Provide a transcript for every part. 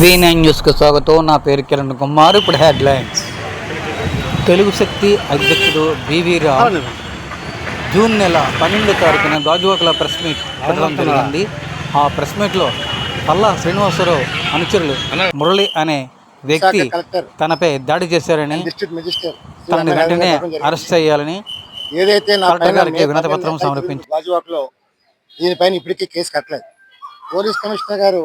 V nine న్యూస్కి స్వాగతం. నా పేరు కిరణ్ కుమార్. ఇప్పుడు హెడ్లైన్స్. తెలుగు శక్తి అధ్యక్షుడు బివి రావు జూన్ నెల పన్నెండో తారీఖున గాజువాకల ప్రెస్ మీట్ పెట్టడం జరిగింది. ఆ ప్రెస్ మీట్లో పల్లా శ్రీనివాసరావు అనుచరులు మురళి అనే వ్యక్తి తనపై దాడి చేశారని తనని వెంటనే అరెస్ట్ చేయాలని ఏదైతే నా కలెక్టర్ గారికి వినతి పత్రం పన్నెండు సమర్పించారు. గాజువాక్లో దీనిపైన ఇప్పటికీ కేసు కట్టలేదు. పోలీస్ కమిషనర్ గారు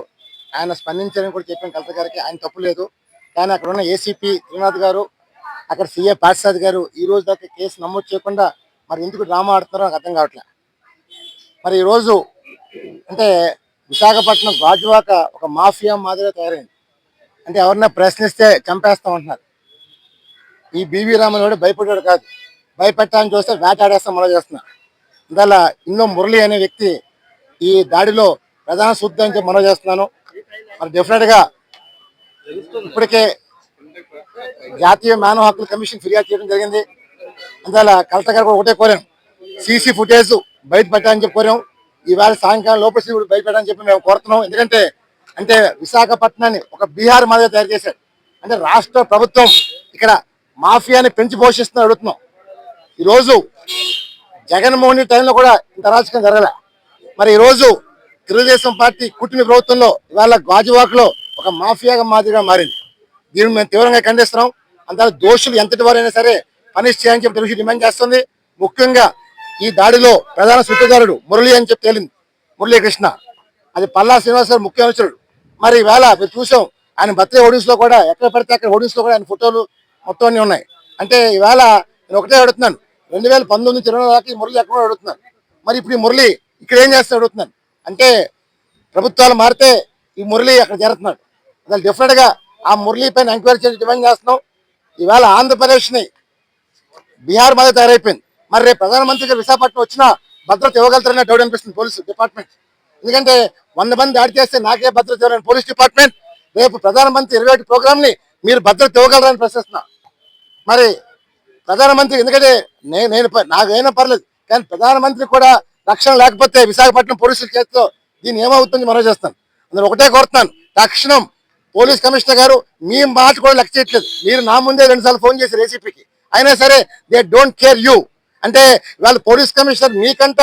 ఆయన స్పందించారని కూడా చెప్పాను కలెక్టర్ గారికి. ఆయన తప్పు లేదు. కానీ అక్కడ ఉన్న ఏసీపీ త్రినాథ్ గారు అక్కడ సీఏ పార్సాద్ గారు ఈ రోజు దాకా కేసు నమోదు చేయకుండా మరి ఎందుకు డ్రామా ఆడుతున్నారో నాకు అర్థం కావట్లే. మరి ఈ రోజు అంటే విశాఖపట్నం గాజువాక ఒక మాఫియా మాదిరిగా తయారైంది. అంటే ఎవరన్నా ప్రశ్నిస్తే చంపేస్తామంటున్నారు ఈ బీవీ రామన్ వాడు కాదు. భయపెట్టాలని చూస్తే వేటాడేస్తాం మొదలు చేస్తున్నా ఇందువల్ల ఇందులో మురళి అనే వ్యక్తి ఈ దాడిలో ప్రధాన శుద్ధి అని మనం చేస్తున్నాను. మరి డెఫినెట్గా ఇప్పటికే జాతీయ మానవ హక్కుల కమిషన్ ఫిర్యాదు చేయడం జరిగింది. అందువల్ల కలెక్టర్ గారు కూడా ఒకటే కోరాం సీసీ ఫుటేజ్ బయట పెట్టాలని చెప్పి కోరాం. ఈవేళ సాయంకాలం లోపల సీసీ బయట పెట్టాలని చెప్పి మేము కోరుతున్నాం. ఎందుకంటే అంటే విశాఖపట్నాన్ని ఒక బీహార్ మాదిరిగా తయారు చేశారు. అంటే రాష్ట్ర ప్రభుత్వం ఇక్కడ మాఫియాని పెంచి పోషిస్తున్న అడుగుతున్నాం. ఈరోజు జగన్మోహన్ రెడ్డి టైంలో కూడా ఇంత రాజకీయం జరగలే. మరి ఈరోజు తెలుగుదేశం పార్టీ కూటమి ప్రభుత్వంలో ఇవాళ గాజువాకలో ఒక మాఫియాగా మాదిరిగా మారింది. దీన్ని మేము తీవ్రంగా ఖండిస్తున్నాం. అందరూ దోషులు ఎంతటి వారైనా సరే పనిష్ చేయాలని చెప్పి తెలుగు డిమాండ్ చేస్తుంది. ముఖ్యంగా ఈ దాడిలో ప్రధాన సూత్రధారుడు మురళి అని చెప్పి తేలింది. మురళీకృష్ణ. అది పల్లా శ్రీనివాస్ గారు ముఖ్య అనుచరుడు. మరి ఈవేళ మీరు చూసాం. ఆయన బర్త్డే ఓడిస్ కూడా ఎక్కడ పడితే అక్కడ ఓడిస్లో కూడా ఆయన ఫోటోలు మొత్తం అన్ని ఉన్నాయి. అంటే ఈవేళ నేను ఒకటే అడుగుతున్నాను. రెండు వేల పంతొమ్మిది నుంచి ఇరవై దాకా మురళి ఎక్కడ అడుగుతున్నాను. మరి ఇప్పుడు ఈ మురళి ఇక్కడ ఏం చేస్తాడు అడుగుతున్నాను. అంటే ప్రభుత్వాలు మారితే ఈ మురళి అక్కడ జరుగుతున్నాడు అసలు డెఫినెట్ ఆ మురళి పైన ఎంక్వైరీ చేసి డిమాండ్ చేస్తున్నాం? ఈవేళ ఆంధ్రప్రదేశ్ని బీహార్ మాదే తయారైపోయింది. మరి రేపు ప్రధానమంత్రి గారు విశాఖపట్నం వచ్చినా భద్రత ఇవ్వగలుగుతారనే డౌట్ అనిపిస్తుంది పోలీసు డిపార్ట్మెంట్ ఎందుకంటే వంద మంది దాడి చేస్తే నాకే భద్రత ఇవ్వాలని పోలీస్ డిపార్ట్మెంట్ రేపు ప్రధానమంత్రి ఇరవై ఒకటి ప్రోగ్రామ్ని మీరు భద్రత ఇవ్వగలరని ప్రశ్నిస్తున్నా. మరి ప్రధానమంత్రి ఎందుకంటే నేను నేను ప- నాకైనా పర్లేదు కానీ ప్రధానమంత్రి కూడా రక్షణ లేకపోతే విశాఖపట్నం పోలీసుల చేతిలో దీన్ని ఏమవుతుంది మనం చేస్తాను. అందులో ఒకటే కోరుతున్నాను తక్షణం పోలీస్ కమిషనర్ గారు మీ మాట కూడా లెక్క చేయట్లేదు. మీరు నా ముందే రెండుసార్లు ఫోన్ చేసి ఏసీపీకి అయినా సరే దే డోంట్ కేర్ యూ అంటే వాళ్ళ పోలీస్ కమిషనర్ మీకంట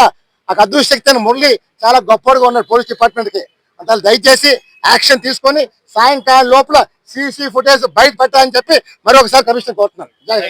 ఆ అదృష్టక్తి అని మురళి చాలా గొప్పగా ఉన్నాడు పోలీస్ డిపార్ట్మెంట్కి దయచేసి యాక్షన్ తీసుకొని సాయంకాలం లోపల సీసీ ఫుటేజ్ బయట పెట్టాలని చెప్పి మరొకసారి కమిషన్ కోరుతున్నాను. జై